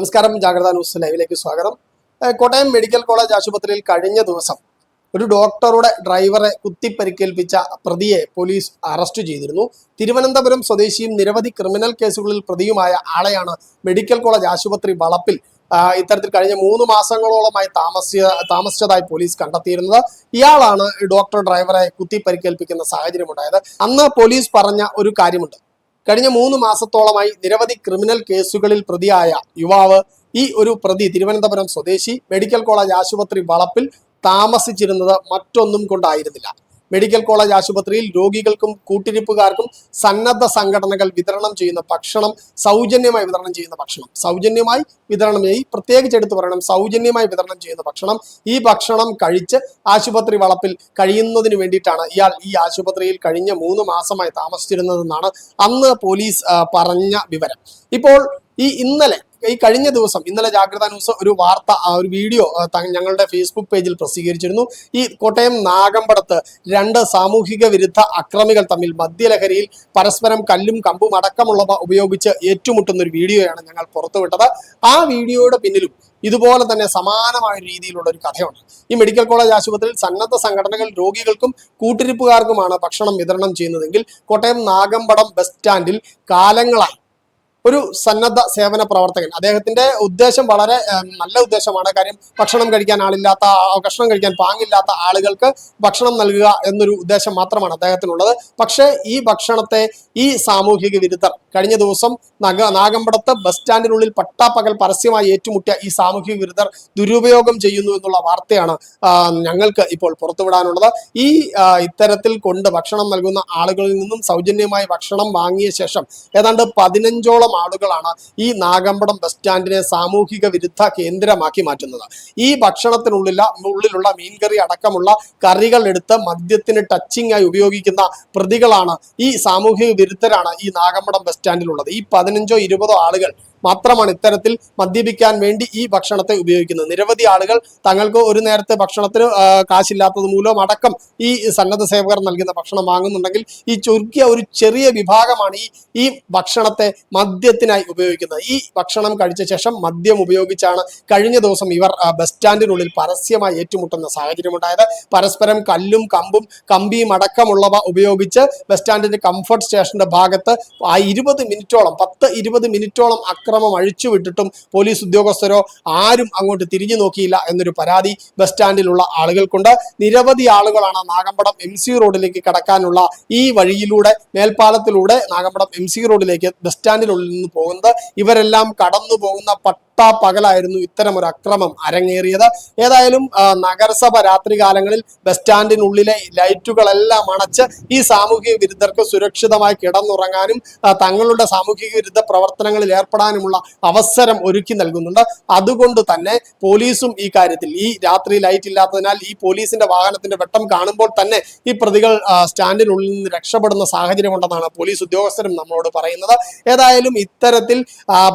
നമസ്കാരം ജാഗ്രത ന്യൂസ് ലൈവിലേക്ക് സ്വാഗതം. കോട്ടയം മെഡിക്കൽ കോളേജ് ആശുപത്രിയിൽ കഴിഞ്ഞ ദിവസം ഒരു ഡോക്ടറുടെ ഡ്രൈവറെ കുത്തിപ്പരിക്കേൽപ്പിച്ച പ്രതിയെ പോലീസ് അറസ്റ്റ് ചെയ്തിരുന്നു. തിരുവനന്തപുരം സ്വദേശിയും നിരവധി ക്രിമിനൽ കേസുകളിൽ പ്രതിയുമായ ആളെയാണ് മെഡിക്കൽ കോളേജ് ആശുപത്രി വളപ്പിൽ ഇത്തരത്തിൽ കഴിഞ്ഞ മൂന്ന് മാസങ്ങളോളമായി താമസിച്ച താമസിച്ചതായി പോലീസ് കണ്ടെത്തിയിരുന്നത്. ഇയാളാണ് ഡോക്ടർ ഡ്രൈവറെ കുത്തിപ്പരിക്കേൽപ്പിക്കുന്ന സാഹചര്യമുണ്ടായത്. അന്ന് പോലീസ് പറഞ്ഞ ഒരു കാര്യമുണ്ട്. കഴിഞ്ഞ മൂന്ന് മാസത്തോളമായി നിരവധി ക്രിമിനൽ കേസുകളിൽ പ്രതിയായ യുവാവ് ഈ ഒരു പ്രതി തിരുവനന്തപുരം സ്വദേശി മെഡിക്കൽ കോളേജ് ആശുപത്രി വളപ്പിൽ താമസിച്ചിരുന്നത് മറ്റൊന്നും കൊണ്ടായിരുന്നില്ല. മെഡിക്കൽ കോളേജ് ആശുപത്രിയിൽ രോഗികൾക്കും കൂട്ടിരിപ്പുകാർക്കും സന്നദ്ധ സംഘടനകൾ വിതരണം ചെയ്യുന്ന ഭക്ഷണം സൗജന്യമായി വിതരണം ചെയ്യുന്ന ഭക്ഷണം. സൗജന്യമായി വിതരണം ചെയ്യും പ്രത്യേകിച്ച് എടുത്തു പറയണം സൗജന്യമായി വിതരണം ചെയ്യുന്ന ഭക്ഷണം. ഈ ഭക്ഷണം കഴിച്ച് ആശുപത്രി വളപ്പിൽ കഴിയുന്നതിന് വേണ്ടിയിട്ടാണ് ഇയാൾ ഈ ആശുപത്രിയിൽ കഴിഞ്ഞ മൂന്ന് മാസമായി താമസിച്ചിരുന്നതെന്നാണ് അന്ന് പോലീസ് പറഞ്ഞ വിവരം. ഇപ്പോൾ ഈ ഇന്നലെ ഈ കഴിഞ്ഞ ദിവസം ഇന്നലെ ജാഗ്രത ന്യൂസ് ഒരു വാർത്ത ആ, ഒരു വീഡിയോ ഞങ്ങളുടെ ഫേസ്ബുക്ക് പേജിൽ പ്രസിദ്ധീകരിച്ചിരുന്നു. ഈ കോട്ടയം നാഗമ്പടത്ത് രണ്ട് സാമൂഹിക വിരുദ്ധ അക്രമികൾ തമ്മിൽ മദ്യലഹരിയിൽ പരസ്പരം കല്ലും കമ്പും അടക്കമുള്ളവ ഉപയോഗിച്ച് ഏറ്റുമുട്ടുന്ന ഒരു വീഡിയോയാണ് ഞങ്ങൾ പുറത്തുവിട്ടത്. ആ വീഡിയോയുടെ പിന്നിലും ഇതുപോലെ തന്നെ സമാനമായ രീതിയിലുള്ള ഒരു കഥയുണ്ട്. ഈ മെഡിക്കൽ കോളേജ് ആശുപത്രിയിൽ സന്നദ്ധ സംഘടനകൾ രോഗികൾക്കും കൂട്ടിരിപ്പുകാർക്കുമാണ് ഭക്ഷണം വിതരണം ചെയ്യുന്നതെങ്കിൽ കോട്ടയം നാഗമ്പടം ബസ് സ്റ്റാൻഡിൽ കാലങ്ങളായി ഒരു സന്നദ്ധ സേവന പ്രവർത്തകൻ. അദ്ദേഹത്തിന്റെ ഉദ്ദേശം വളരെ നല്ല ഉദ്ദേശമാണ്. കാര്യം ഭക്ഷണം കഴിക്കാൻ ആളില്ലാത്ത ഭക്ഷണം കഴിക്കാൻ പാങ്ങില്ലാത്ത ആളുകൾക്ക് ഭക്ഷണം നൽകുക എന്നൊരു ഉദ്ദേശം മാത്രമാണ് അദ്ദേഹത്തിനുള്ളത്. പക്ഷേ ഈ ഭക്ഷണത്തെ ഈ സാമൂഹിക വിരുദ്ധർ കഴിഞ്ഞ ദിവസം നഗ നാഗമ്പടത്ത് ബസ് സ്റ്റാൻഡിനുള്ളിൽ പട്ടാപ്പകൽ പരസ്യമായി ഏറ്റുമുട്ടിയ ഈ സാമൂഹിക വിരുദ്ധർ ദുരുപയോഗം ചെയ്യുന്നു എന്നുള്ള വാർത്തയാണ് ഞങ്ങൾക്ക് ഇപ്പോൾ പുറത്തുവിടാനുള്ളത്. ഈ ഇത്തരത്തിൽ കൊണ്ട് ഭക്ഷണം നൽകുന്ന ആളുകളിൽ നിന്നും സൗജന്യമായി ഭക്ഷണം വാങ്ങിയ ശേഷം ഏതാണ്ട് പതിനഞ്ചോളം ആളുകളാണ് ഈ നാഗമ്പടം ബസ് സ്റ്റാൻഡിനെ സാമൂഹിക വിരുദ്ധ കേന്ദ്രമാക്കി മാറ്റുന്നത്. ഈ ഭക്ഷണത്തിനുള്ളിൽ ഉള്ളിലുള്ള മീൻകറി അടക്കമുള്ള കറികൾ എടുത്ത് മദ്യത്തിന് ടച്ചിങ് ആയി ഉപയോഗിക്കുന്ന പ്രതികളാണ് ഈ സാമൂഹിക വിരുദ്ധരാണ് ഈ നാഗമ്പടം ബസ് സ്റ്റാൻഡിലുള്ളത്. ഈ പതിനഞ്ചോ ഇരുപതോ ആളുകൾ മാത്രമാണ് ഇത്തരത്തിൽ മദ്യപിക്കാൻ വേണ്ടി ഈ ഭക്ഷണത്തെ ഉപയോഗിക്കുന്നത്. നിരവധി ആളുകൾ തങ്ങൾക്ക് ഒരു നേരത്തെ ഭക്ഷണത്തിന് കാശില്ലാത്തത് മൂലം അടക്കം ഈ സന്നദ്ധ സേവകർ നൽകുന്ന ഭക്ഷണം വാങ്ങുന്നുണ്ടെങ്കിൽ ഈ ചുരുക്കിയ ഒരു ചെറിയ വിഭാഗമാണ് ഈ ഈ ഭക്ഷണത്തെ മദ്യത്തിനായി ഉപയോഗിക്കുന്നത്. ഈ ഭക്ഷണം കഴിച്ച ശേഷം മദ്യം ഉപയോഗിച്ചാണ് കഴിഞ്ഞ ദിവസം ഇവർ ബസ് സ്റ്റാൻഡിനുള്ളിൽ പരസ്യമായി ഏറ്റുമുട്ടുന്ന സാഹചര്യമുണ്ടായത്. പരസ്പരം കല്ലും കമ്പും കമ്പിയും അടക്കമുള്ളവ ഉപയോഗിച്ച് ബസ് സ്റ്റാൻഡിന്റെ കംഫർട്ട് സ്റ്റേഷന്റെ ഭാഗത്ത് ആ ഇരുപത് മിനിറ്റോളം പത്ത് ഇരുപത് മിനിറ്റോളം അഴിച്ചുവിട്ടിട്ടും പോലീസ് ഉദ്യോഗസ്ഥരോ ആരും അങ്ങോട്ട് തിരിഞ്ഞു നോക്കിയില്ല എന്നൊരു പരാതി ബസ് സ്റ്റാൻഡിലുള്ള ആളുകൾക്കുണ്ട്. നിരവധി ആളുകളാണ് നാഗമ്പടം എം സി റോഡിലേക്ക് കടക്കാനുള്ള ഈ വഴിയിലൂടെ മേൽപ്പാലത്തിലൂടെ നാഗമ്പടം എം സി റോഡിലേക്ക് ബസ് സ്റ്റാൻഡിനുള്ളിൽ നിന്ന് പോകുന്നത്. ഇവരെല്ലാം കടന്നു പോകുന്ന പട്ടാ പകലായിരുന്നു ഇത്തരം ഒരു അക്രമം അരങ്ങേറിയത്. ഏതായാലും നഗരസഭ രാത്രികാലങ്ങളിൽ ബസ് സ്റ്റാൻഡിനുള്ളിലെ ലൈറ്റുകളെല്ലാം അണച്ച് ഈ സാമൂഹിക വിരുദ്ധർക്ക് സുരക്ഷിതമായി കിടന്നുറങ്ങാനും തങ്ങളുടെ സാമൂഹിക വിരുദ്ധ പ്രവർത്തനങ്ങളിൽ ഏർപ്പെടാനുമുള്ള അവസരം ഒരുക്കി നൽകുന്നുണ്ട്. അതുകൊണ്ട് തന്നെ പോലീസും ഈ കാര്യത്തിൽ ഈ രാത്രി ലൈറ്റ് ഇല്ലാത്തതിനാൽ ഈ പോലീസിന്റെ വാഹനത്തിന്റെ വെട്ടം കാണുമ്പോൾ തന്നെ ഈ പ്രതികൾ സ്റ്റാൻഡിനുള്ളിൽ നിന്ന് രക്ഷപ്പെടുന്ന സാഹചര്യം ഉണ്ടെന്നാണ് പോലീസ് ഉദ്യോഗസ്ഥരും നമ്മളോട് പറയുന്നത്. ഏതായാലും ഇത്തരത്തിൽ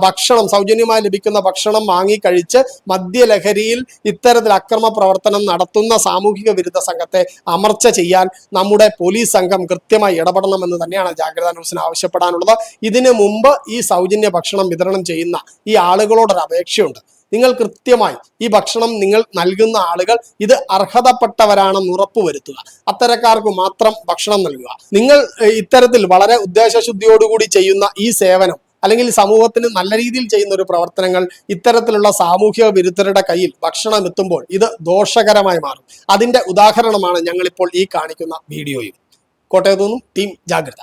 ഭക്ഷണം സൗജന്യമായി ലഭിക്കുന്ന ഭക്ഷണം വാങ്ങിക്കഴിച്ച് മദ്യലഹരിയിൽ ഇത്തരത്തിൽ അക്രമ പ്രവർത്തനം നടത്തുന്ന സാമൂഹിക വിരുദ്ധ സംഘത്തെ അമർച്ച ചെയ്യാൻ നമ്മുടെ പോലീസ് സംഘം കൃത്യമായി ഇടപെടണമെന്ന് തന്നെയാണ് ജാഗ്രതാ ന്യൂസിന് ആവശ്യപ്പെടാനുള്ളത്. ഇതിനു മുമ്പ് ഈ സൗജന്യ ഭക്ഷണം വിതരണം ചെയ്യുന്ന ഈ ആളുകളോടൊരു അപേക്ഷയുണ്ട്. നിങ്ങൾ കൃത്യമായി ഈ ഭക്ഷണം നിങ്ങൾ നൽകുന്ന ആളുകൾ ഇത് അർഹതപ്പെട്ടവരാണെന്ന് ഉറപ്പുവരുത്തുക. അത്തരക്കാർക്ക് മാത്രം ഭക്ഷണം നൽകുക. നിങ്ങൾ ഇത്തരത്തിൽ വളരെ ഉദ്ദേശശുദ്ധിയോടുകൂടി ചെയ്യുന്ന ഈ സേവനം അല്ലെങ്കിൽ സമൂഹത്തിന് നല്ല രീതിയിൽ ചെയ്യുന്ന ഒരു പ്രവർത്തനങ്ങൾ ഇത്തരത്തിലുള്ള സാമൂഹ്യ വിരുദ്ധരുടെ കയ്യിൽ ഭക്ഷണം എത്തുമ്പോൾ ഇത് ദോഷകരമായി മാറും. അതിന്റെ ഉദാഹരണമാണ് ഞങ്ങളിപ്പോൾ ഈ കാണിക്കുന്ന വീഡിയോയും. കോട്ടയത്തു നിന്നും ടീം ജാഗ്രത.